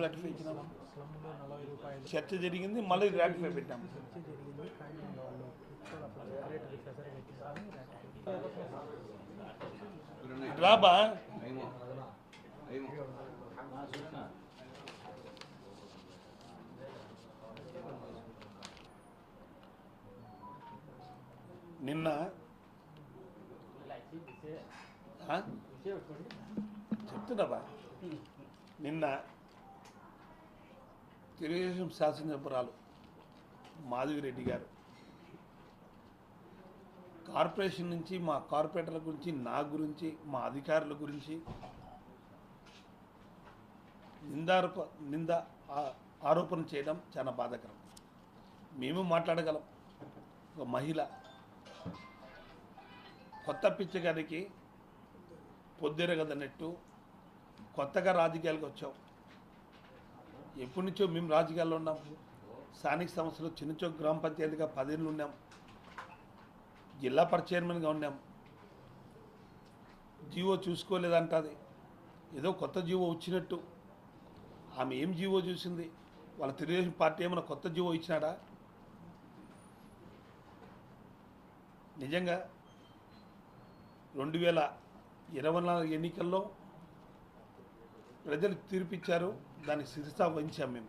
Ratify ఇచ్చినామా చర్చ జరిగింది మళ్ళీ రాటిఫై పెట్టాము రాబా? నిన్న ఆ? చెప్తున్నావా నిన్న తెలుగుదేశం శాసనసభ్యురాలు మాధవిరెడ్డి గారు. కార్పొరేషన్ నుంచి మా కార్పొరేటర్ల గురించి నా గురించి మా అధికారుల గురించి నిందారోప నింద ఆ- ఆరోపణ చేయడం చాలా బాధాకరం. మేము మాట్లాడగలం. ఒక మహిళ కొత్త పిచ్చగారికి పొద్దురగదన్నట్టు కొత్తగా రాజకీయాలకు వచ్చాం. ఎప్పటి నుంచో మేము రాజకీయాల్లో ఉన్నాం. స్థానిక సంస్థలు చిన్నచోక్ గ్రామ పంచాయతీగా పదేళ్ళు ఉన్నాం. జిల్లా పరిషత్ చైర్మన్గా ఉన్నాం. జీవో చూసుకోలేదంటది. ఏదో కొత్త జీవో వచ్చినట్టు. ఆమె ఏం జీవో చూసింది? వాళ్ళ తెలుగుదేశం పార్టీ ఏమైనా కొత్త జీవో ఇచ్చినాడా? నిజంగా రెండు వేల ఇరవై నాలుగు ఎన్నికల్లో ప్రజలు తీర్పిచ్చారు. దాన్ని శిరసా వహించాం మేము.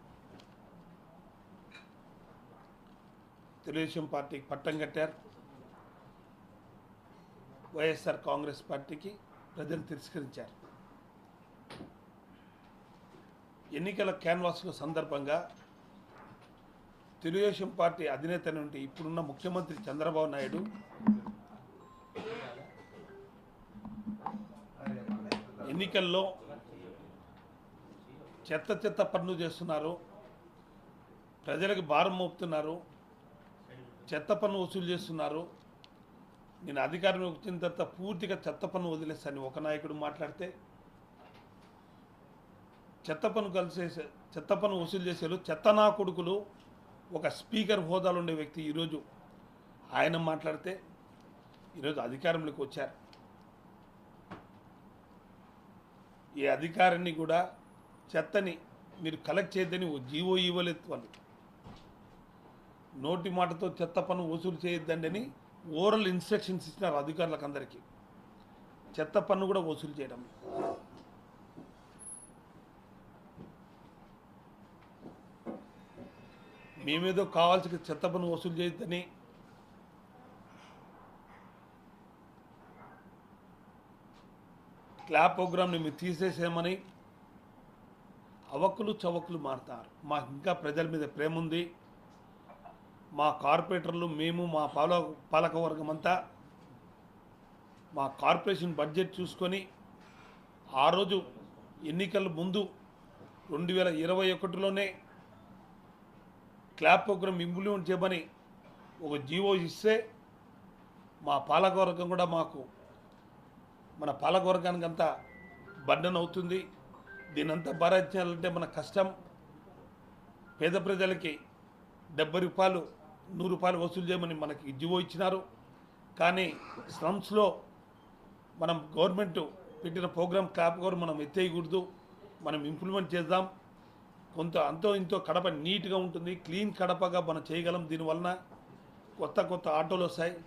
తెలుగుదేశం పార్టీకి పట్టం కట్టారు. వైఎస్ఆర్ కాంగ్రెస్ పార్టీకి ప్రజలు తిరస్కరించారు. ఎన్నికల క్యాన్వాస్ల సందర్భంగా తెలుగుదేశం పార్టీ అధినేత నుండి ఇప్పుడున్న ముఖ్యమంత్రి చంద్రబాబు నాయుడు ఎన్నికల్లో చెత్త చెత్త పన్ను చేస్తున్నారు. ప్రజలకు భారం మోపుతున్నారు. చెత్త పన్ను వసూలు చేస్తున్నారు. నేను అధికారం వచ్చిన తర్వాత పూర్తిగా చెత్త పన్ను వదిలేస్తాను ఒక నాయకుడు మాట్లాడితే చెత్త పన్ను కలిసే చెత్త పన్ను వసూలు చేసేలు చెత్త నా కొడుకులు ఒక స్పీకర్ హోదాలో ఉండే వ్యక్తి ఈరోజు ఆయన మాట్లాడితే ఈరోజు అధికారంలోకి వచ్చారు. ఈ అధికారాన్ని కూడా చెత్తని మీరు కలెక్ట్ చేయొద్దని ఓ జీవో ఇవ్వలేదు వాళ్ళు. నోటి మాటతో చెత్త పన్ను వసూలు చేయొద్దండి అని ఓరల్ ఇన్స్ట్రక్షన్స్ ఇచ్చినారు అధికారులకు అందరికీ చెత్త పన్ను కూడా వసూలు చేయడం. మేమేదో కావాల్సిన చెత్త పన్ను వసూలు చేయొద్దని క్లాప్ ప్రోగ్రామ్ని మీరు తీసేసేమని అవక్కులు చవకులు మారుతారు. మాకు ఇంకా ప్రజల మీద ప్రేమ ఉంది. మా కార్పొరేటర్లు మేము మా పాల పాలకవర్గం అంతా మా కార్పొరేషన్ బడ్జెట్ చూసుకొని ఆ రోజు ఎన్నికల ముందు రెండు వేల ఇరవై ఒకటిలోనే క్లాప్ ప్రోగ్రామ్ ఇంప్లిమెంట్ చేయమని ఒక జీవో ఇస్తే మా పాలకవర్గం కూడా మాకు మన పాలకవర్గానికి అంతా బర్డన్ అవుతుంది దీనంతా భరించాలంటే మన కష్టం. పేద ప్రజలకి డెబ్బై రూపాయలు నూరు రూపాయలు వసూలు చేయమని మనకి జివో ఇచ్చినారు. కానీ స్లమ్స్లో మనం గవర్నమెంట్ పెట్టిన ప్రోగ్రామ్ క్లాప్ కూడా మనం ఎత్తేయకూడదు. మనం ఇంప్లిమెంట్ చేద్దాం. కొంత అంతో ఇంతో కడప నీట్గా ఉంటుంది. క్లీన్ కడపగా మనం చేయగలం దీనివలన కొత్త కొత్త ఆటోలు వస్తాయి.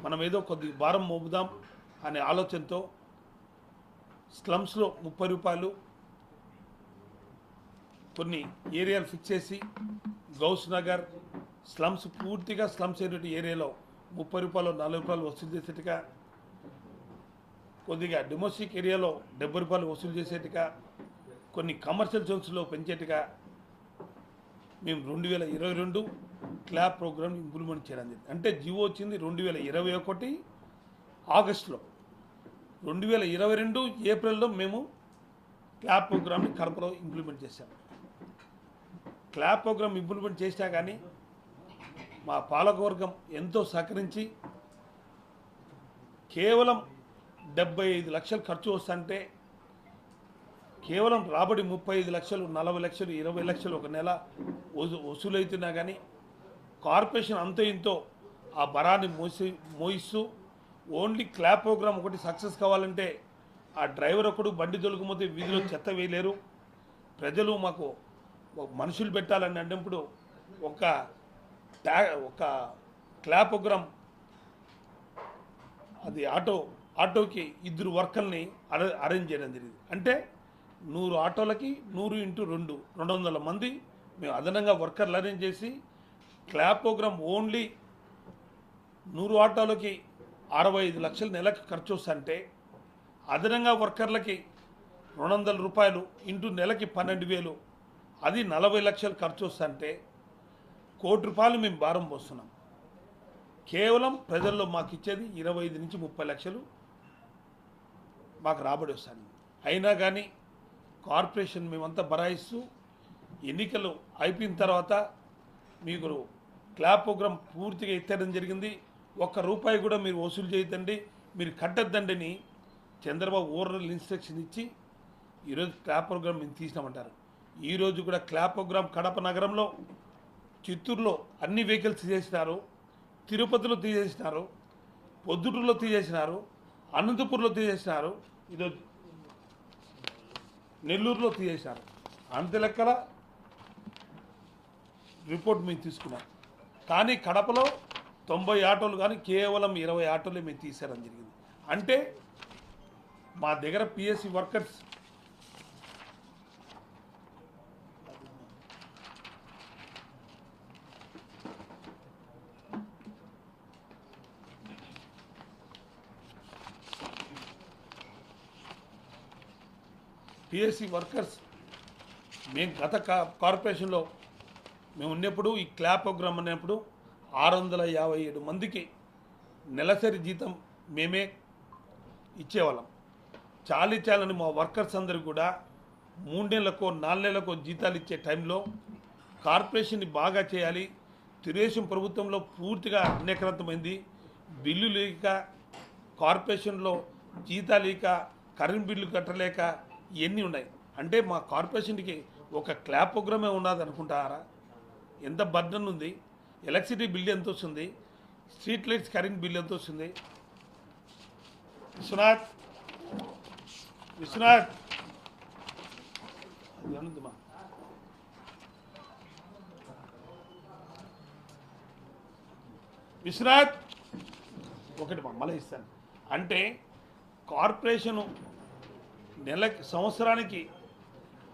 మనం ఏదో కొద్ది భారం మోపుదాం అనే ఆలోచనతో స్లమ్స్లో ముప్పై రూపాయలు కొన్ని ఏరియాలు ఫిక్స్ చేసి గౌస్ నగర్ స్లమ్స్ పూర్తిగా స్లమ్స్ అయినటువంటి ఏరియాలో ముప్పై రూపాయలు నలభై రూపాయలు వసూలు చేసేట్టుగా కొద్దిగా డొమెస్టిక్ ఏరియాలో డెబ్బై రూపాయలు వసూలు చేసేట్టుగా కొన్ని కమర్షియల్ జోన్స్లో పెంచేట్టుగా మేము రెండు వేల ఇరవై రెండు క్లాబ్ ప్రోగ్రామ్ ఇంప్లిమెంట్ చేయడం జరిగింది. అంటే జివో వచ్చింది రెండు వేల ఇరవై ఒకటి ఆగస్టులో. రెండు వేల ఇరవై రెండు ఏప్రిల్లో మేము క్లాబ్ ప్రోగ్రామ్ని కడపలో ఇంప్లిమెంట్ చేశాము క్లాప్ ప్రోగ్రామ్ ఇంప్లిమెంట్ చేసినా కానీ మా పాలకవర్గం ఎంతో సహకరించి కేవలం డెబ్బై ఐదు లక్షలు ఖర్చు వస్తుంటే కేవలం రాబడి ముప్పై ఐదు లక్షలు నలభై లక్షలు ఇరవై లక్షలు ఒక నెల వసూ వసూలవుతున్నా కానీ కార్పొరేషన్ అంతో ఇంతో ఆ బరాన్ని మోసి మోయిస్తూ ఓన్లీ క్లాప్ ప్రోగ్రామ్ ఒకటి సక్సెస్ కావాలంటే ఆ డ్రైవర్ ఒకడు బండి దొలకపోతే వీధిలో చెత్త వేయలేరు. ప్రజలు మాకు మనుషులు పెట్టాలని అన్నప్పుడు ఒక ట్యా ఒక క్లాపోగ్రామ్ అది ఆటో ఆటోకి ఇద్దరు వర్కర్ని అరేంజ్ చేయడం జరిగింది. అంటే నూరు ఆటోలకి నూరు ఇంటూ రెండు రెండు వందల మంది మేము అదనంగా వర్కర్లు అరేంజ్ చేసి క్లాపోగ్రామ్ ఓన్లీ నూరు ఆటోలకి అరవై ఐదు లక్షల నెలకు ఖర్చు వస్తుంటే అదనంగా వర్కర్లకి రెండు వందల రూపాయలు ఇంటూ నెలకి పన్నెండు వేలు అది నలభై లక్షలు ఖర్చు వస్తుంటే కోటి రూపాయలు మేము భారం పోస్తున్నాం. కేవలం ప్రజల్లో మాకు ఇచ్చేది ఇరవై ఐదు నుంచి ముప్పై లక్షలు మాకు రాబడి వస్తుంది. అయినా కానీ కార్పొరేషన్ మేమంతా బరాయిస్తూ ఎన్నికలు అయిపోయిన తర్వాత మీకు క్లాప్ ప్రోగ్రామ్ పూర్తిగా ఎత్తడం జరిగింది. ఒక్క రూపాయి కూడా మీరు వసూలు చేయొద్దండి మీరు కట్టద్దండి చంద్రబాబు ఓవరాల్ ఇన్స్ట్రక్షన్ ఇచ్చి ఈరోజు క్లాప్ ప్రోగ్రామ్ మేము తీసినామంటారు. ఈరోజు కూడా క్లాప్ ప్రోగ్రామ్ కడప నగరంలో చిత్తూరులో అన్ని వెహికల్స్ తీసేసినారు తిరుపతిలో తీసేసినారు పొద్దుటూరులో తీసేసినారు అనంతపూర్లో తీసేసినారు ఈరోజు నెల్లూరులో తీసేసినారు. అంత లెక్కల రిపోర్ట్ మేము తీసుకున్నాం. కానీ కడపలో తొంభై ఆటోలు కానీ కేవలం ఇరవై ఆటోలే మేము తీసారని జరిగింది. అంటే మా దగ్గర పిఎస్సి వర్కర్స్ పిఎస్సి వర్కర్స్ మేము గత కా- కార్పొరేషన్లో మేము ఉన్నప్పుడు ఈ క్లాప్ ప్రోగ్రామ్ అన్నప్పుడు ఆరు వందల యాభై ఏడు మందికి నెలసరి జీతం మేమే ఇచ్చేవాళ్ళం. చాలీ చాలని మా వర్కర్స్ అందరూ కూడా మూడేళ్ళకో నాలుగేళ్ళకో జీతాలు ఇచ్చే టైంలో కార్పొరేషన్ని బాగా చేయాలి. తెలుగుదేశం ప్రభుత్వంలో పూర్తిగా అన్యక్రాంతమైంది. బిల్లు లేక కార్పొరేషన్లో జీతాలు లేక కరెంట్ బిల్లు కట్టలేక ఇవన్నీ ఉన్నాయి. అంటే మా కార్పొరేషన్కి ఒక క్లాప్ ప్రోగ్రామే ఉన్నది అనుకుంటారా? ఎంత బర్డన్ ఉంది? ఎలక్ట్రిసిటీ బిల్ ఎంత వస్తుంది? స్ట్రీట్ లైట్స్ కరెంట్ బిల్ ఎంత వస్తుంది? విశ్వనాథ్ విశ్వనాథ్. అది విశ్వనాథ్. ఒకటి మమ్మల్ని ఇస్తాను. అంటే కార్పొరేషను నెలకి సంవత్సరానికి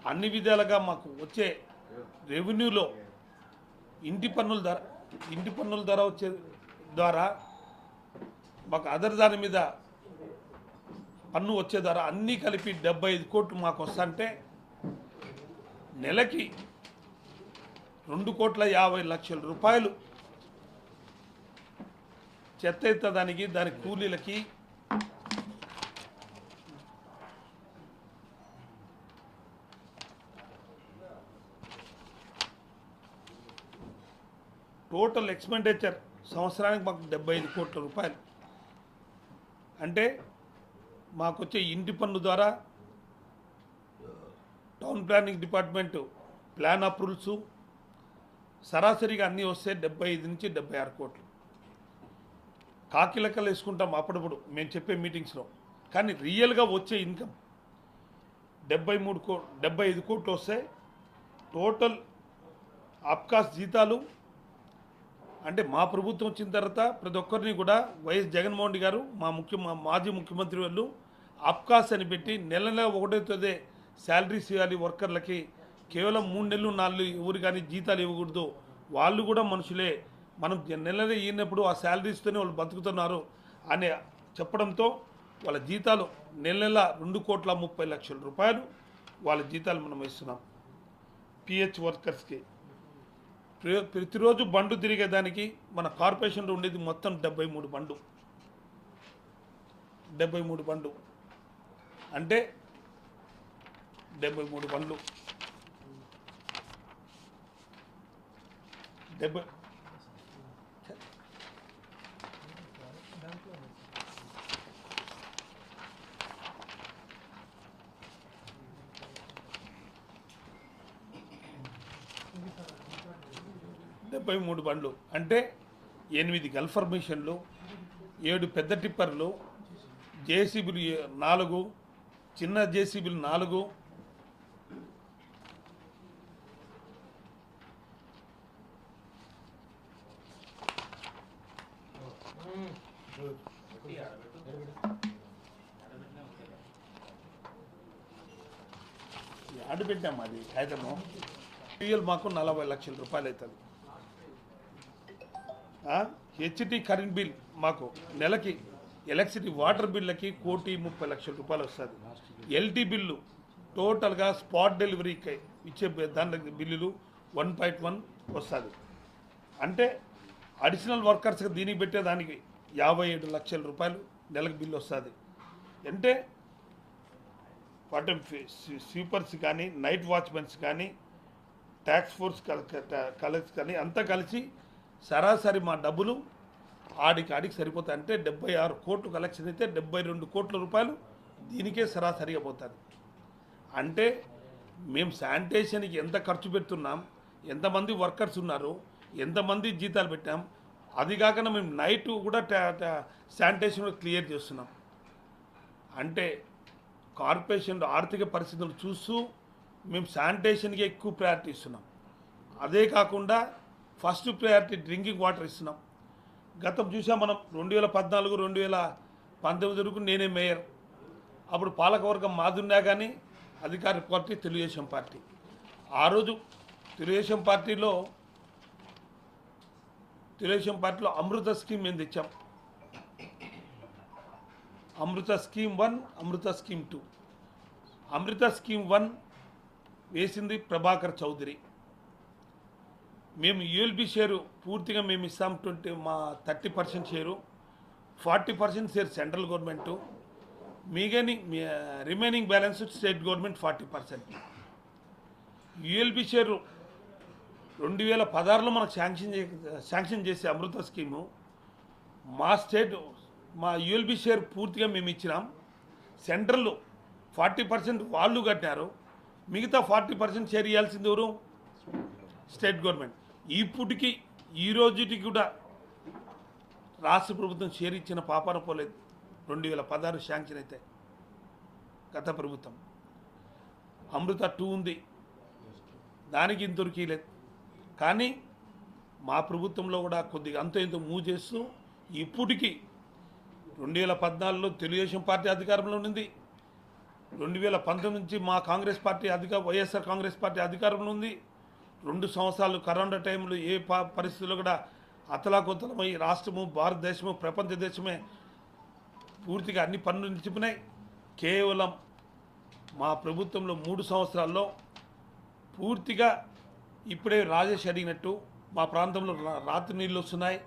అన్ని విధాలుగా మాకు వచ్చే రెవెన్యూలో ఇంటి పన్నుల ధర ఇంటి పన్నుల ధర వచ్చే ద్వారా మాకు అదర్ దాని మీద పన్ను వచ్చే ద్వారా అన్నీ కలిపి డెబ్బై ఐదు కోట్లు మాకు వస్తుంటే నెలకి రెండు కోట్ల యాభై లక్షల రూపాయలు చెత్త ఎత్తదానికి దాని కూలీలకి టోటల్ ఎక్స్పెండిచర్ సంవత్సరానికి మాకు డెబ్బై ఐదు కోట్ల రూపాయలు. అంటే మాకు వచ్చే ఇంటి పన్ను ద్వారా town planning department plan approvals సరాసరిగా అన్నీ వస్తే డెబ్బై ఐదు నుంచి డెబ్బై ఆరు కోట్లు. కాకి లెక్కలు వేసుకుంటాం అప్పుడప్పుడు మేము చెప్పే మీటింగ్స్లో. కానీ రియల్గా వచ్చే ఇన్కమ్ డెబ్బై మూడు కో డెబ్బై ఐదు కోట్లు వస్తే టోటల్ అప్కాస్ జీతాలు అంటే మా ప్రభుత్వం వచ్చిన తర్వాత ప్రతి ఒక్కరిని కూడా వైఎస్ జగన్మోహన్ రెడ్డి గారు మా ముఖ్య మా మాజీ ముఖ్యమంత్రి వాళ్ళు అప్కాస్ అని పెట్టి నెల నెల ఒకటో తేదీ శాలరీస్ ఇవ్వాలి వర్కర్లకి. కేవలం మూడు నెలలు నాలుగు ఎవరు కానీ జీతాలు ఇవ్వకూడదు. వాళ్ళు కూడా మనుషులే. మనం నెల నెల ఇవ్వనప్పుడు ఆ శాలరీస్తోనే వాళ్ళు బతుకుతున్నారు అని చెప్పడంతో వాళ్ళ జీతాలు నెల నెల రెండు కోట్ల ముప్పై లక్షల రూపాయలు వాళ్ళ జీతాలు మనం ఇస్తున్నాం పిహెచ్ వర్కర్స్కి. ప్రతిరోజు బండు తిరిగేదానికి మన కార్పొరేషన్లో ఉండేది మొత్తం డెబ్బై మూడు బండు. డెబ్బై మూడు బండు. అంటే డెబ్బై మూడు బండ్లు. డెబ్బై ముప్పై మూడు బండ్లు. అంటే ఎనిమిది గల్ఫర్ మిషన్లు ఏడు పెద్ద టిప్పర్లు జేసీబీలు నాలుగు చిన్న జేసీబీలు నాలుగు ఆడు పెట్టాం అది కాగితము మాకు నలభై లక్షల రూపాయలు అవుతుంది హెచ్టి కరెంట్ బిల్ మాకు నెలకి ఎలక్ట్రిసిటీ వాటర్ బిల్లకి కోటి ముప్పై లక్షల రూపాయలు వస్తుంది. ఎల్టీ బిల్లు టోటల్గా స్పాట్ డెలివరీకి ఇచ్చే దాని బిల్లులు వన్ పాయింట్ వన్ వస్తుంది. అంటే అడిషనల్ వర్కర్స్కి దీనికి పెట్టేదానికి యాభై ఏడు లక్షల రూపాయలు నెలకు బిల్లు వస్తుంది. అంటే వాటి స్వీపర్స్ కానీ నైట్ వాచ్మెన్స్ కానీ ట్యాక్స్ ఫోర్స్ కలిసి కానీ అంతా కలిసి సరాసరి మా డబ్బులు ఆడికి ఆడికి సరిపోతాయి. అంటే డెబ్బై ఆరు కోట్లు కలెక్షన్ అయితే డెబ్బై రెండు కోట్ల రూపాయలు దీనికే సరాసరిగా పోతుంది అంటే మేము శానిటేషన్కి ఎంత ఖర్చు పెడుతున్నాం ఎంతమంది వర్కర్స్ ఉన్నారు ఎంతమంది జీతాలు పెట్టాం అది కాకుండా మేము నైట్ కూడా టా- శానిటేషన్ కూడా క్లియర్ చేస్తున్నాం. అంటే కార్పొరేషన్ ఆర్థిక పరిస్థితులు చూస్తూ మేము శానిటేషన్కి ఎక్కువ ప్రయారిటీ ఇస్తున్నాం. అదే కాకుండా ఫస్ట్ ప్రయారిటీ డ్రింకింగ్ వాటర్ ఇస్తున్నాం. గతం చూసాం మనం రెండు వేల పద్నాలుగు రెండు వేల పంతొమ్మిది వరకు నేనే మేయర్. అప్పుడు పాలకవర్గం మాదున్నా కానీ అధికార పార్టీ తెలుగుదేశం పార్టీ. ఆ రోజు తెలుగుదేశం పార్టీలో తెలుగుదేశం పార్టీలో అమృత స్కీమ్ మేము తెచ్చాం. Amrut scheme one Amrut scheme two. Amrut scheme one వేసింది ప్రభాకర్ చౌదరి. మేము యూఎల్బి షేరు పూర్తిగా మేము ఇస్తాం ట్వంటీ మా thirty percent share forty percent share central government మిగని remaining balance state government forty percent. ULB share రెండు వేల పదహారులో మనకు శాంక్షన్ చే శాంక్షన్ చేసే అమృత స్కీము మా స్టేట్ మా యూఎల్బి షేర్ పూర్తిగా మేము ఇచ్చినాం. సెంట్రల్ ఫార్టీ పర్సెంట్ వాళ్ళు కట్టారు మిగతా ఫార్టీ పర్సెంట్ షేర్ ఇవ్వాల్సింది ఎవరు? State government. ఇప్పటికి ఈ రోజుకి కూడా రాష్ట్ర ప్రభుత్వం షేర్ ఇచ్చిన పాపాన పోలేదు. రెండు వేల పదహారు శాంక్షన్ అయితే గత ప్రభుత్వం. అమృత టూ ఉంది. దానికి ఇంతవరకు లేదు కానీ మా ప్రభుత్వంలో కూడా కొద్దిగా అంత ఇంత మూవ్ చేస్తూ ఇప్పటికీ రెండు వేల పద్నాలుగులో తెలుగుదేశం పార్టీ అధికారంలో ఉంది. రెండు వేల పంతొమ్మిది నుంచి మా కాంగ్రెస్ పార్టీ అధికార వైఎస్ఆర్ కాంగ్రెస్ పార్టీ అధికారంలో ఉంది. రెండు సంవత్సరాలు కరోనా టైంలో ఏ పరిస్థితుల్లో కూడా అతలాకుతలమై రాష్ట్రము భారతదేశము ప్రపంచ దేశమే పూర్తిగా అన్ని పనులు నిలిచిపోయినాయి. కేవలం మా ప్రభుత్వంలో మూడు సంవత్సరాల్లో పూర్తిగా ఇప్పుడే రాజేష్ అడిగినట్టు మా ప్రాంతంలో రా- రాత్రి నీళ్ళు వస్తున్నాయి.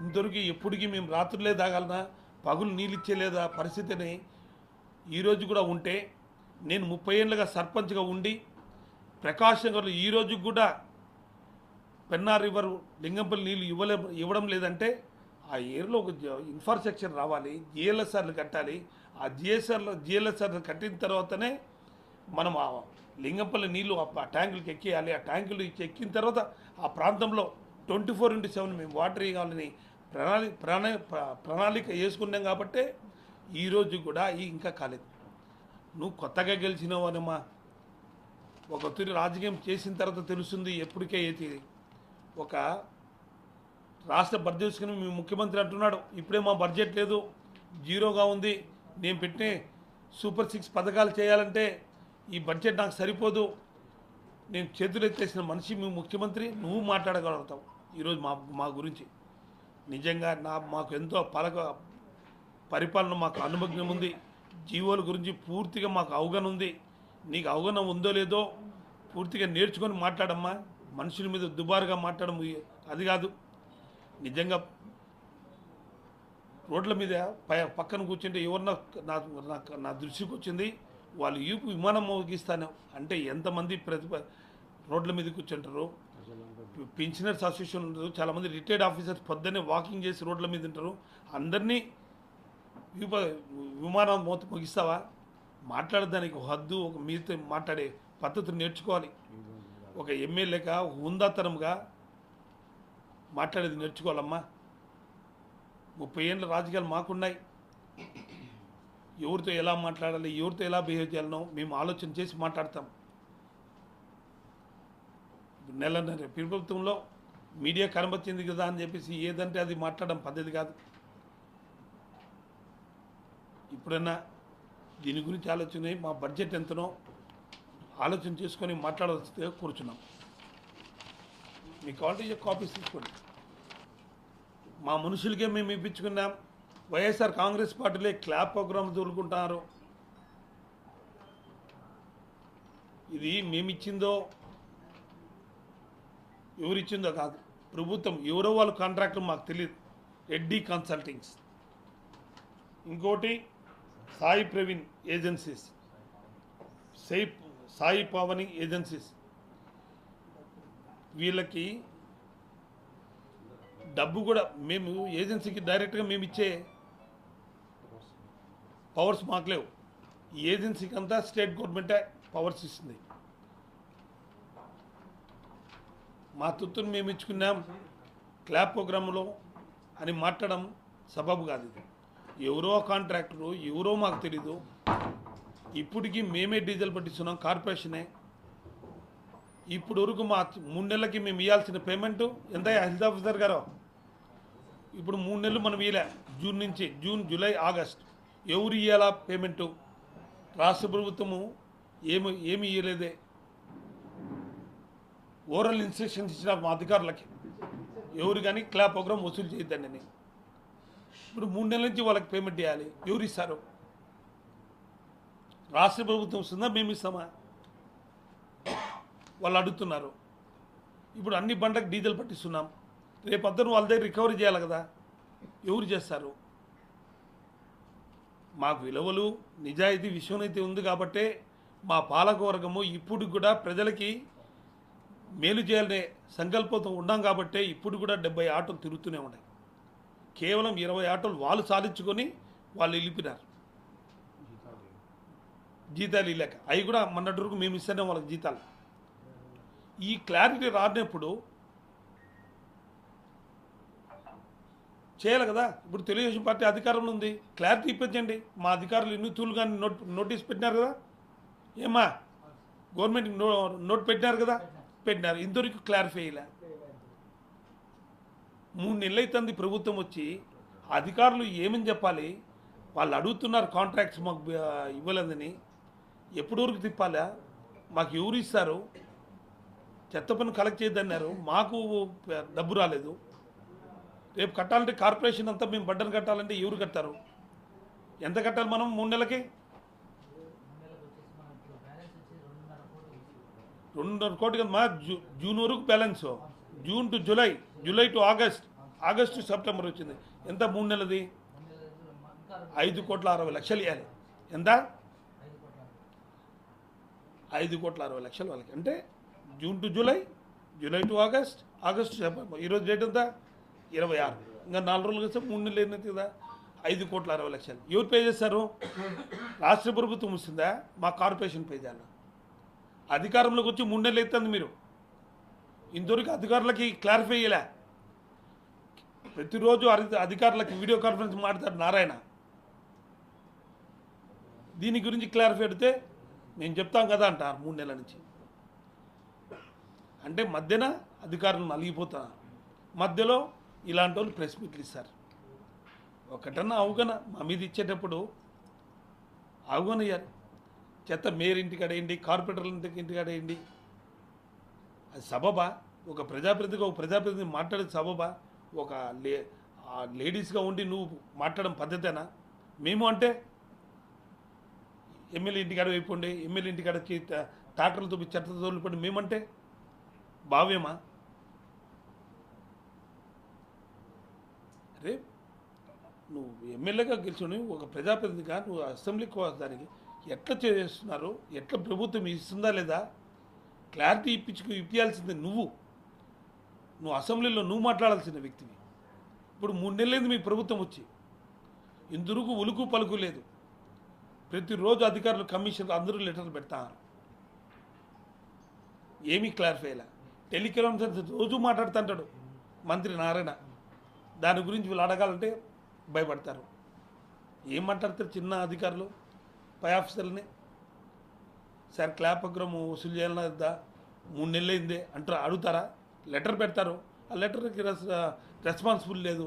ఇంతవరకు ఎప్పటికీ మేము రాత్రులే తాగాలనా పగులు నీళ్ళు ఇచ్చేలేదా పరిస్థితిని ఈరోజు కూడా ఉంటే నేను ముప్పై ఏళ్ళుగా సర్పంచ్గా ఉండి ప్రకాశం గారు ఈ కూడా పెన్నా రివర్ లింగంపల్లి నీళ్ళు ఇవ్వలే ఇవ్వడం లేదంటే ఆ ఏరియాలో ఒక ఇన్ఫ్రాస్ట్రక్చర్ రావాలి జిఎల్ఎస్ఆర్లు కట్టాలి. ఆ జిఎస్ఆర్లో జిఎల్ఎస్ఆర్లు కట్టిన తర్వాతనే మనం ఆ లింగంపల్లి నీళ్ళు ఆ ఆ ట్యాంకులకి ఆ ట్యాంకులు ఎక్కిన తర్వాత ఆ ప్రాంతంలో ట్వంటీ ఫోర్ ఇంటూ సెవెన్ మేము వాటర్ ఇవ్వాలని ప్రణాళిక ప్రణా ప్రణాళిక వేసుకున్నాం కాబట్టే ఈరోజు కూడా ఇంకా కాలేదు. నువ్వు కొత్తగా గెలిచినావు అనమ్మా ఒక తొలి రాజకీయం చేసిన తర్వాత తెలుస్తుంది ఎప్పటికే ఏది ఒక రాష్ట్ర బడ్జెట్ తీసుకుని మీ ముఖ్యమంత్రి అంటున్నాడు ఇప్పుడే మా బడ్జెట్ లేదు జీరోగా ఉంది నేను పెట్టిన సూపర్ సిక్స్ పథకాలు చేయాలంటే ఈ బడ్జెట్ నాకు సరిపోదు నేను చేతులు ఎత్తేసిన మనిషి మీ ముఖ్యమంత్రి నువ్వు మాట్లాడగలుగుతావు. ఈరోజు మా మా గురించి. నిజంగా నా మాకు ఎంతో పలక పరిపాలన మాకు అనుభవం ఉంది జీవోల గురించి పూర్తిగా మాకు అవగాహన ఉంది. నీకు అవగాహన ఉందో లేదో పూర్తిగా నేర్చుకొని మాట్లాడమ్మా. మనుషుల మీద దుబారుగా మాట్లాడము. అది కాదు. నిజంగా రోడ్ల మీద పై పక్కన కూర్చుంటే ఎవరన్నా నా నా- దృష్టికి వచ్చింది వాళ్ళు ఈపు విమానం మోగిస్తాను అంటే ఎంతమంది ప్రతిభ రోడ్ల మీద కూర్చుంటారు? పెన్షనర్స్ అసోసియేషన్ ఉంటారు చాలామంది రిటైర్డ్ ఆఫీసర్స్ పొద్దున్నే వాకింగ్ చేసి రోడ్ల మీద ఉంటారు. అందరినీ విమానం మోత ముగిస్తావా? మాట్లాడడానికి హద్దు ఒక మీతో మాట్లాడే పద్ధతిని నేర్చుకోవాలి. ఒక ఎమ్మెల్యేగా ఒక హుందాతనంగా మాట్లాడేది నేర్చుకోవాలమ్మా. ముప్పై ఏళ్ళ రాజకీయాలు మాకున్నాయి. ఎవరితో ఎలా మాట్లాడాలి ఎవరితో ఎలా బిహేవ్ చేయాలనో మేము ఆలోచన చేసి మాట్లాడతాం. నెలన్నర ప్రభుత్వంలో మీడియా కనబచ్చింది కదా అని చెప్పేసి ఏదంటే అది మాట్లాడడం పద్ధతి కాదు. ఇప్పుడన్నా దీని గురించి ఆలోచన మా బడ్జెట్ ఎంతనో ఆలోచన చేసుకొని మాట్లాడాల్సి కూర్చున్నాం. మీకు కావాలంటే కాపీస్ తీసుకోండి. మా మనుషులకే మేము ఇప్పించుకున్నాం. వైఎస్ఆర్ కాంగ్రెస్ పార్టీలే క్లాప్ ప్రోగ్రామ్ దొరుకుంటున్నారు ఇది మేమిచ్చిందో ఎవరిచ్చిందో కాదు. ప్రభుత్వం ఎవరో వాళ్ళ కాంట్రాక్ట్ మాకు తెలియదు రెడ్డి కన్సల్టింగ్స్. ఇంకోటి సాయి ప్రవీణ్ ఏజెన్సీస్. సాయి సాయి పవని ఏజెన్సీస్. వీళ్ళకి డబ్బు కూడా మేము ఏజెన్సీకి డైరెక్ట్గా మేము ఇచ్చే పవర్స్ మాకు లేవు. ఈ ఏజెన్సీకి అంతా స్టేట్ గవర్నమెంటే పవర్స్ ఇస్తుంది. మా తుత్తును మేము ఇచ్చుకున్నాం. క్లాప్ ప్రోగ్రాంలో అని మాట్లాడడం సబబు కాదు ఇది. ఎవరో కాంట్రాక్టరు ఎవరో మాకు తెలీదు. ఇప్పటికీ మేమే డీజిల్ పట్టిస్తున్నాం కార్పొరేషనే. ఇప్పుడు వరకు మా మూడు నెలలకి మేము ఇవ్వాల్సిన పేమెంట్ ఎంత హెల్త్ ఆఫీసర్ గారు? ఇప్పుడు మూడు నెలలు మనం ఇవ్వలే జూన్ నుంచి జూన్ జూలై ఆగస్ట్. ఎవరు ఇవ్వాలా పేమెంటు? రాష్ట్ర ప్రభుత్వము ఏమి ఏమి ఇవ్వలేదే ఓరల్ ఇన్స్ట్రక్షన్స్ ఇచ్చిన మా అధికారులకి. ఎవరు కానీ క్లాప్ ప్రోగ్రామ్ వసూలు చేయొద్దండి నేను ఇప్పుడు మూడు నెలల నుంచి వాళ్ళకి పేమెంట్ చేయాలి ఎవరు ఇస్తారు? రాష్ట్ర ప్రభుత్వం ఇస్తుందా మేము ఇస్తామా? వాళ్ళు అడుగుతున్నారు. ఇప్పుడు అన్ని పంటకు డీజిల్ పట్టిస్తున్నాం. రేపు అద్దరు వాళ్ళ దగ్గర రికవరీ చేయాలి కదా. ఎవరు చేస్తారు? మాకు విలువలు నిజాయితీ విశ్వనీతి ఉంది కాబట్టే మా పాలకవర్గము ఇప్పుడు కూడా ప్రజలకి మేలు చేయాలనే సంకల్పంతో ఉన్నాం కాబట్టే ఇప్పుడు కూడా డెబ్బై ఆటోలు తిరుగుతూనే ఉన్నాయి. కేవలం ఇరవై ఆటోలు వాళ్ళు సాధించుకొని వాళ్ళు వెళ్ళిపోయినారు. జీతాలు ఇల్లేక అవి కూడా మొన్నటి వరకు మేము ఇస్తేనే వాళ్ళకి జీతాలు. ఈ క్లారిటీ రానప్పుడు చేయాలి కదా? ఇప్పుడు తెలుగుదేశం పార్టీ అధికారంలో ఉంది. క్లారిటీ ఇప్పించండి. మా అధికారులు ఎన్ని తూలు కానీ నోట్ నోటీస్ పెట్టినారు కదా? ఏమా గవర్నమెంట్ నో నోట్ పెట్టినారు కదా? పెట్టినారు. ఇంతవరకు క్లారిఫై అయ్యలే మూడు నెలలైతుంది ప్రభుత్వం వచ్చి అధికారులు ఏమని చెప్పాలి? వాళ్ళు అడుగుతున్నారు కాంట్రాక్ట్స్ మాకు ఇవ్వలేదని. ఎప్పుడు వరకు తిప్పాలా? మాకు ఎవరు ఇస్తారు? చెత్త పని కలెక్ట్ చేయొద్దన్నారు. మాకు డబ్బు రాలేదు. రేపు కట్టాలంటే కార్పొరేషన్ అంతా మేము బడ్డను కట్టాలంటే ఎవరు కట్టారు ఎంత కట్టాలి మనం మూడు నెలలకి? రెండున్నర కోటి కదా మా జూ జూన్ వరకు balance. June to July July to August August September వచ్చింది. ఎంత? మూడు నెలది ఐదు కోట్ల అరవై లక్షలు ఇవ్వాలి ఎంత? ఐదు కోట్ల అరవై లక్షలు వాళ్ళకి. అంటే June to July July to August August September. ఈరోజు డేట్ ఎంత? ఇరవై ఆరు. ఇంకా నాలుగు రోజులు కలిసి మూడు నెలలు ఏంటి కదా ఐదు కోట్ల అరవై లక్షలు. ఎవరు పే చేస్తారు? రాష్ట్ర ప్రభుత్వం వస్తుందా? మా కార్పొరేషన్ పే చేయాలి. అధికారంలోకి వచ్చి మూడు నెలలు ఎత్తుంది మీరు. ఇంతవరకు అధికారులకి క్లారిఫై చేయలే. ప్రతిరోజు అధికారులకి వీడియో కాన్ఫరెన్స్ మాట్లాడతారు నారాయణ. దీని గురించి క్లారిఫై అడితే మేము చెప్తాం కదా అంటారు మూడు నెలల నుంచి. అంటే మధ్యన అధికారులు నలిగిపోతున్నారు మధ్యలో ఇలాంటి వాళ్ళు ప్రెస్ మీట్లు ఇస్తారు. ఒకటన్నా అవగన మా మీద ఇచ్చేటప్పుడు అవగనయ్యారు చెత్త మేరింటికి అడేయండి కార్పొరేటర్ల ఇంటికి ఇంటికి అడేయండి అది సబబా ఒక ప్రజాప్రతినిధిగా ఒక ప్రజాప్రతినిధి మాట్లాడే సబబా ఒక లే లేడీస్గా ఉండి నువ్వు మాట్లాడడం పద్ధతేనా? మేము అంటే ఎమ్మెల్యే ఇంటికాడ అయిపోండి ఎమ్మెల్యే ఇంటికాడ వచ్చి ట- చెత్త తోలిపోండి మేమంటే భావ్యమా? అరే నువ్వు ఎమ్మెల్యేగా గెలిచుని ఒక ప్రజాప్రతినిధిగా నువ్వు అసెంబ్లీకి దానికి ఎట్లా చేస్తున్నారు ఎట్లా ప్రభుత్వం ఇస్తుందా లేదా? క్లారిటీ ఇప్పించుకు ఇప్పించాల్సింది నువ్వు. నువ్వు అసెంబ్లీలో నువ్వు మాట్లాడాల్సిన వ్యక్తివి. ఇప్పుడు మూడు నెలలైంది మీ ప్రభుత్వం వచ్చి. ఇందుకు ఉలుకు పలుకు లేదు. ప్రతిరోజు అధికారులు కమిషన్ అందరూ లెటర్లు పెడతారు. ఏమీ క్లారిఫై అయ్యలే. టెలికాన్ఫరెన్స్ రోజు మాట్లాడుతుంటాడు మంత్రి నారాయణ. దాని గురించి వీళ్ళు అడగాలంటే భయపడతారు. ఏం మాట్లాడతారు చిన్న అధికారులు పై ఆఫీసర్లని? సార్ క్లాప్ ప్రోగ్రామ్ వసూలు చేయాలన్నా వద్దా? మూడు నెలలు అయిందే అంటారు అడుగుతారా? లెటర్ పెడతారు. ఆ లెటర్కి రెస్ రెస్పాన్సిబుల్ లేదు.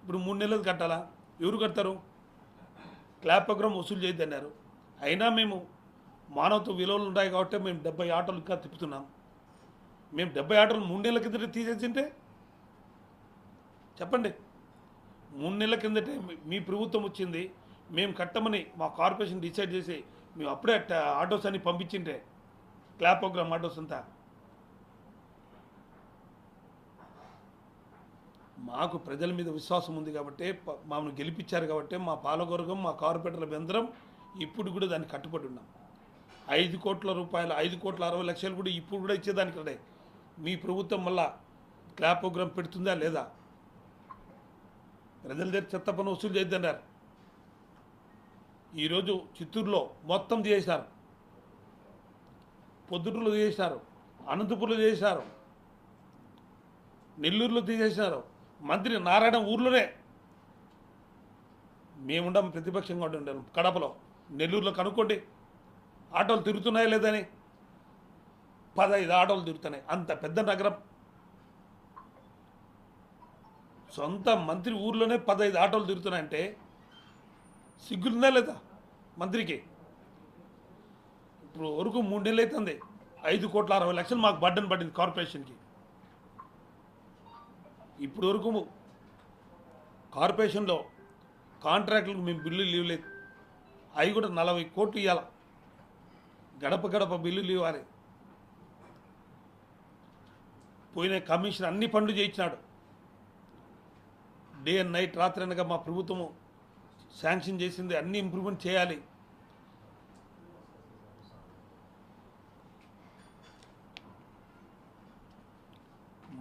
ఇప్పుడు మూడు నెలలు కట్టాలా? ఎవరు కడతారు? క్లాప్ ప్రోగ్రామ్ వసూలు చేయొద్దన్నారు అయినా మేము మానవత్వ విలువలు ఉన్నాయి కాబట్టి మేము డెబ్బై ఆటోలు ఇంకా తిప్పుతున్నాం. మేము డెబ్బై ఆటోలు మూడు నెలల కిందట తీసేసింటే? చెప్పండి. మూడు నెలల కిందటే మీ ప్రభుత్వం వచ్చింది. మేము కట్టమని మా కార్పొరేషన్ డిసైడ్ చేసి మేము అప్పుడే ఆటోస్ అన్ని పంపించిండ్రే. క్లాప్ ప్రోగ్రామ్ ఆటోస్ అంతా. మాకు ప్రజల మీద విశ్వాసం ఉంది కాబట్టి ప- మమ్మల్ని గెలిపించారు కాబట్టి మా పాలగొరగం మా కార్పొరేటర్ల బెందరం ఇప్పుడు కూడా దాన్ని కట్టుబడి ఉన్నాం. ఐదు కోట్ల రూపాయలు ఐదు కోట్ల అరవై లక్షలు కూడా ఇప్పుడు కూడా ఇచ్చేదానికి రే మీ ప్రభుత్వం మళ్ళా క్లాప్ ప్రోగ్రామ్ పెడుతుందా లేదా? ప్రజల దగ్గర చెత్త పని వసూలు చేద్దన్నారు ఈరోజు చిత్తూరులో మొత్తం చేశారు. పొద్దుటూరులో చేశారు అనంతపూర్లో చేశారు నెల్లూరులో తీసేసినారు మంత్రి నారాయణ ఊర్లోనే మేముండం ప్రతిపక్షంగా ఉండాలి కడపలో నెల్లూరులో కనుక్కోండి ఆటోలు తిరుగుతున్నాయా లేదని? పదహైదు ఆటోలు తిరుగుతున్నాయి అంత పెద్ద నగరం. సొంత మంత్రి ఊర్లోనే పదహైదు ఆటోలు తిరుగుతున్నాయంటే సిగ్గులుందా లేదా? మంత్రికి. ఇప్పుడు వరకు మూడు నెలలు అవుతుంది ఐదు కోట్ల అరవై లక్షలు మాకు బడ్డన్ పడింది కార్పొరేషన్కి. ఇప్పుడు వరకు కార్పొరేషన్లో కాంట్రాక్టులకు మేము బిల్లు లీవ్ లేదు. అవి కూడా నలభై కోట్లు ఇవ్వాలి గడప గడప బిల్లులు ఇవ్వాలి పోయిన కమిషన్ అన్ని పనులు చేయించినాడు డే అండ్ నైట్ రాత్రి అనగా మా ప్రభుత్వము శాంక్షన్ చేసింది అన్ని ఇంప్రూవ్మెంట్ చేయాలి.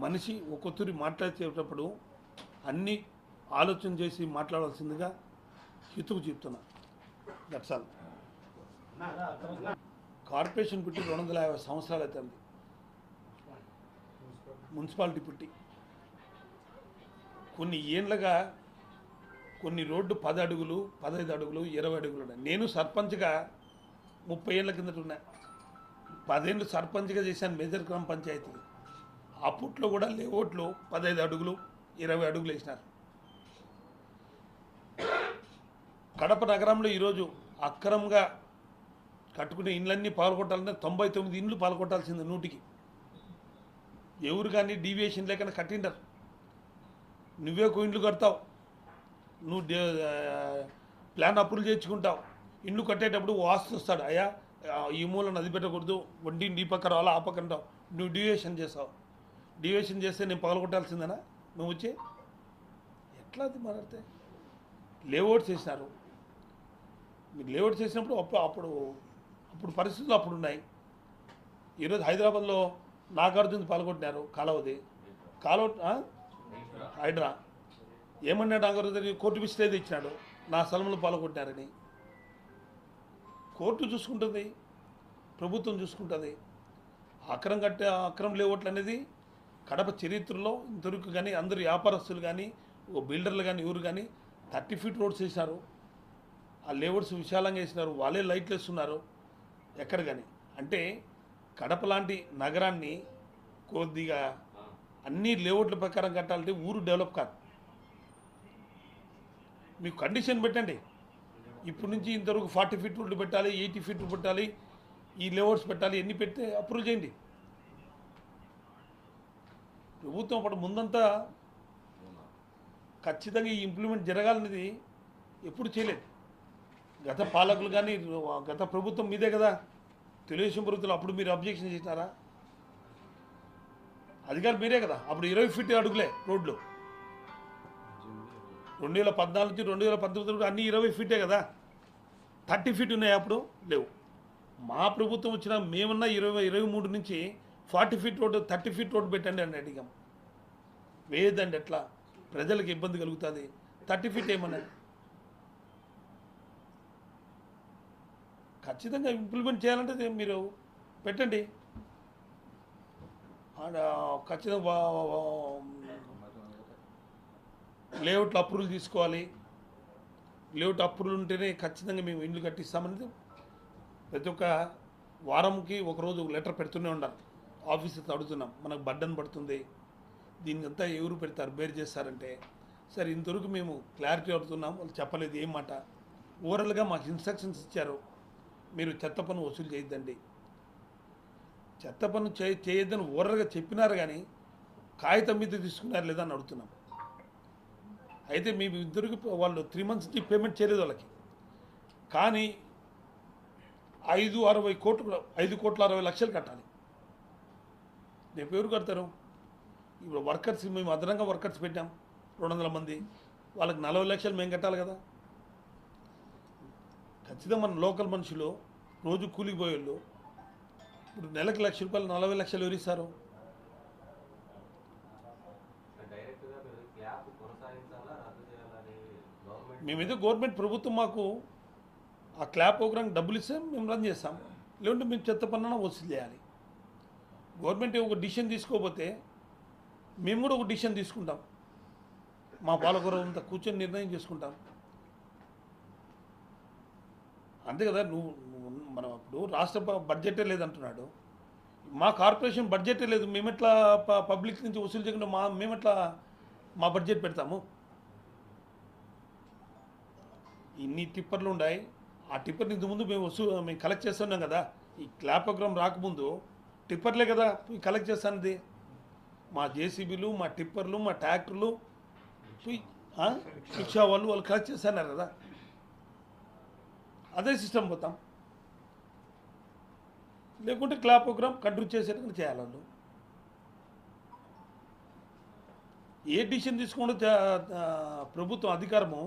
మనిషి ఒక్కొక్కరి మాట్లాడేటప్పుడు అన్ని ఆలోచన చేసి మాట్లాడాల్సిందిగా హితుకు చెప్తున్నా. దట్స్ ఆల్ కార్పొరేషన్ పుట్టి రెండు వందల యాభై సంవత్సరాలు అవుతుంది మున్సిపాలిటీ పుట్టి. కొన్ని ఏళ్ళగా కొన్ని రోడ్డు పది అడుగులు పదహైదు అడుగులు ఇరవై అడుగులు ఉన్నాయి. నేను సర్పంచ్గా ముప్పై ఏళ్ళ కిందట ఉన్నా. పదేళ్ళు సర్పంచ్గా చేశాను మేజర్ గ్రామ పంచాయతీ. అప్పట్లో కూడా లేఅవుట్లు పదహైదు అడుగులు ఇరవై అడుగులు వేసినారు. కడప నగరంలో ఈరోజు అక్రమంగా కట్టుకునే ఇండ్లన్నీ పాల్గొట్టాలంటే తొంభై తొమ్మిది ఇండ్లు పాల్గొట్టాల్సింది నూటికి. ఎవరు కానీ డీవియేషన్ లేకుండా కట్టిండరు. నువ్వే ఒక ఇండ్లు కడతావు. నువ్వు ప్లాన్ అప్రూవల్ చేయించుకుంటావు. ఇండ్లు కట్టేటప్పుడు వాస్తు వస్తాడు. అయ్యా ఈ మూల నది పెట్టకూడదు వడ్డీ ఈ పక్క రావాలా ఆ పక్క అంటావు. నువ్వు డివియేషన్ చేసావు డివియేషన్ చేస్తే నేను పగలగొట్టాల్సిందేనా? నువ్వు వచ్చి ఎట్లా అది మాట్లాడితే? లేఅవుట్ చేసినారు. మీరు లేఅవుట్ చేసినప్పుడు అప్పుడు అప్పుడు అప్పుడు పరిస్థితులు అప్పుడు ఉన్నాయి. ఈరోజు హైదరాబాద్లో నాగార్జున పాల్గొంటున్నారు కాలవది. కాలువ ఆ? ఏమన్నాడు నాగార్జున కోర్టు విసిరేది ఇచ్చినాడు నా స్థలంలో పాల్గొంటున్నారని కోర్టు చూసుకుంటుంది. ప్రభుత్వం చూసుకుంటుంది. అక్రమం కట్టే అక్రమం లేఅవుట్లు అనేది కడప చరిత్రలో ఇంతవరకు కానీ అందరు వ్యాపారస్తులు కానీ ఓ బిల్డర్లు కానీ ఎవరు కానీ థర్టీ ఫీట్ రోడ్స్ వేసినారు. ఆ లేఅవుట్స్ విశాలంగా వేసినారు. వాళ్ళే లైట్లు వేస్తున్నారు. ఎక్కడ కానీ. అంటే కడప లాంటి నగరాన్ని కొద్దిగా అన్ని లేఅవుట్ల ప్రకారం కట్టాలంటే ఊరు డెవలప్ కాదు. మీకు కండిషన్ పెట్టండి. ఇప్పటి నుంచి ఇంతవరకు ఫార్టీ ఫీట్ రోడ్లు పెట్టాలి ఎయిటీ ఫీట్ పెట్టాలి ఈ లేఅవుట్స్ పెట్టాలి ఎన్ని పెడితే అప్రూవ్ చేయండి. ప్రభుత్వం అప్పుడు ముందంతా ఖచ్చితంగా ఈ ఇంప్లిమెంట్ జరగాలనేది ఎప్పుడు చేయలేదు. గత పాలకులు కానీ గత ప్రభుత్వం మీదే కదా. తెలుగుదేశం ప్రభుత్వం అప్పుడు మీరు అబ్జెక్షన్ చేసినారా? అధికారులు మీరే కదా. అప్పుడు ఇరవై ఫీట్ అడుగులే రోడ్లు. రెండు వేల పద్నాలుగు నుంచి రెండు వేల పంతొమ్మిది అన్ని ఇరవై ఫీటే కదా? థర్టీ ఫీట్ ఉన్నాయి అప్పుడు? లేవు. మా ప్రభుత్వం వచ్చిన మేమన్నా ఇరవై ఇరవై మూడు నుంచి forty feet road thirty feet road పెట్టండి అని అడిగాం. వేయదండి ఎట్లా? ప్రజలకు ఇబ్బంది కలుగుతుంది. థర్టీ ఫీట్ ఏమన్నది ఖచ్చితంగా ఇంప్లిమెంట్ చేయాలంటే మీరు పెట్టండి. ఖచ్చితంగా లేఅవుట్లు అప్రూవల్ తీసుకోవాలి. లేఅవుట్ అప్రూవల్ ఉంటేనే ఖచ్చితంగా మేము ఇండ్లు కట్టిస్తామనేది ప్రతి ఒక్క వారంకి ఒకరోజు లెటర్ పెడుతూనే ఉండాలి. ఆఫీసర్స్ అడుగుతున్నాం. మనకు బడ్డన్ పడుతుంది. దీనికంతా ఎవరు పెడతారు? బేర్ చేస్తారంటే సరే ఇంతవరకు మేము క్లారిటీ అడుగుతున్నాం. వాళ్ళు చెప్పలేదు ఏం మాట? ఓవరాల్గా మాకు ఇన్స్ట్రక్షన్స్ ఇచ్చారు. మీరు చెత్త పన్ను వసూలు చేయొద్దండి. చెత్త పన్ను చేయొద్దని ఓవరాల్గా చెప్పినారు కానీ కాగితం మీద తీసుకున్నారు లేదా అని అడుగుతున్నాం. అయితే మీ ఇద్దరికి వాళ్ళు త్రీ మంత్స్ నుంచి పేమెంట్ చేయలేదు వాళ్ళకి. కానీ ఐదు అరవై కోట్లు ఐదు కోట్ల అరవై లక్షలు కట్టాలి. రేపు ఎవరు కడతారు? ఇప్పుడు వర్కర్స్ మేము అదనంగా వర్కర్స్ పెట్టాం రెండు వందల మంది. వాళ్ళకి నలభై లక్షలు మేము కట్టాలి కదా. ఖచ్చితంగా మన లోకల్ మనుషులు రోజు కూలికి పోయేళ్ళు. ఇప్పుడు నెలకు లక్ష రూపాయలు నలభై లక్షలు ఎవరిస్తారు డైరెక్ట్గా మీరు క్లాప్ కొనసాగించాలా రద్దు చేయాలని మేము మేమైతే గవర్నమెంట్ ప్రభుత్వం మాకు ఆ క్లాప్ ప్రోగ్రామ్ డబ్బులు ఇస్తే మేము రన్ చేస్తాం లేదంటే మేము చెత్త పన్నున వసూలు చేయాలి. గవర్నమెంట్ ఒక డిసిషన్ తీసుకోకపోతే మేము కూడా ఒక డిసిషన్ తీసుకుంటాం. మా పాలకూర కూర్చొని నిర్ణయం చేసుకుంటాం అంతే కదా నువ్వు నువ్వు మనం ఇప్పుడు రాష్ట్ర బడ్జెటే లేదంటున్నాడు. మా కార్పొరేషన్ బడ్జెటే లేదు. మేమెట్లా ప- పబ్లిక్ నుంచి వసూలు చేయకుండా మా మేమెట్లా మా బడ్జెట్ పెడతాము? ఇన్ని టిప్పర్లు ఉన్నాయి ఆ టిప్పర్ ఇంతకుముందు మేము వస్తూ మేము కలెక్ట్ చేస్తున్నాం కదా. ఈ క్లాప్ ప్రోగ్రామ్ రాకముందు టిప్పర్లే కదా పోయి కలెక్ట్ చేస్తానది మా జేసీబీలు మా టిప్పర్లు మా ట్రాక్టర్లు పోయి రిక్షా వాళ్ళు వాళ్ళు కలెక్ట్ చేస్తున్నారు కదా. అదే సిస్టమ్ పోతాం లేకుంటే క్లాప్ ప్రోగ్రామ్ కంటిన్యూ చేయాలి వాళ్ళు. ఏ డిసిషన్ తీసుకుంటే ప్రభుత్వం అధికారము